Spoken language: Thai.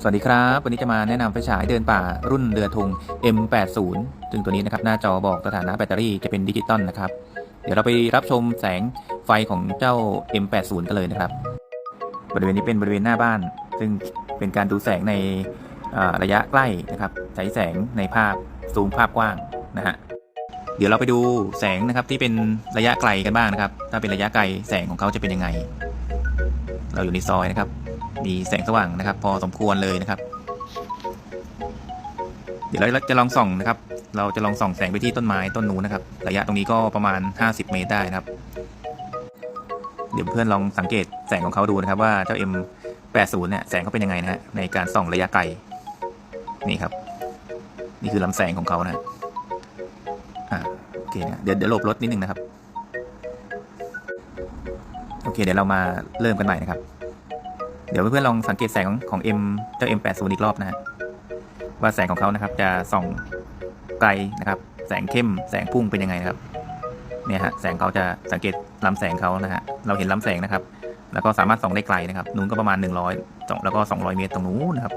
สวัสดีครับ วันนี้จะมาแนะนำไฟฉายเดินป่ารุ่นเรือธง M80 ซึ่งตัวนี้นะครับหน้าจอบอกสถานะแบตเตอรี่จะเป็นดิจิตอลนะครับ เดี๋ยวเราไปรับชมแสงไฟของเจ้า M80 กันเลยนะครับ บริเวณนี้เป็นบริเวณหน้าบ้าน ซึ่งเป็นการดูแสงในระยะใกล้นะครับ ใช้แสงในภาพซูมภาพกว้างนะฮะ เดี๋ยวเราไปดูแสงนะครับที่เป็นระยะไกลกันบ้างนะครับ ถ้าเป็นระยะไกลแสงของเขาจะเป็นยังไง เราอยู่ในซอยนะครับ มีแสงสว่างนะครับ พอสมควรเลยนะครับ เดี๋ยวเราจะลองส่องนะครับ เราจะลองส่องแสงไปที่ต้นไม้ต้นนู้นนะครับ ระยะตรงนี้ก็ประมาณ 50 เมตรได้นะครับ เดี๋ยวเพื่อนลองสังเกตแสงของเขาดูนะครับ ว่าเจ้า M80 เนี่ยแสงเขาเป็นยังไงนะฮะในการส่องระยะไกลนี่ครับ นี่คือลำแสงของเขานะอ่าโอเคนะเดี๋ยวเดี๋ยวหลบรถนิดนึงนะครับโอเคเดี๋ยวเรามาเริ่มกันใหม่นะครับ เดี๋ยวเพื่อนๆลองสังเกตแสงของของ M เจ้า M80 อีกรอบนะฮะว่าแสงของเขานะครับจะส่องไกลนะครับ แสงเข้มแสงพุ่งเป็นยังไงนะครับเนี่ยฮะแสงเขาจะสังเกตลำแสงเขานะฮะเราเห็นลำแสงนะครับ แล้วก็สามารถส่องได้ไกลนะครับนู้นก็ประมาณ 100สองแล้วก็ 200 เมตรตรงนู้นนะครับ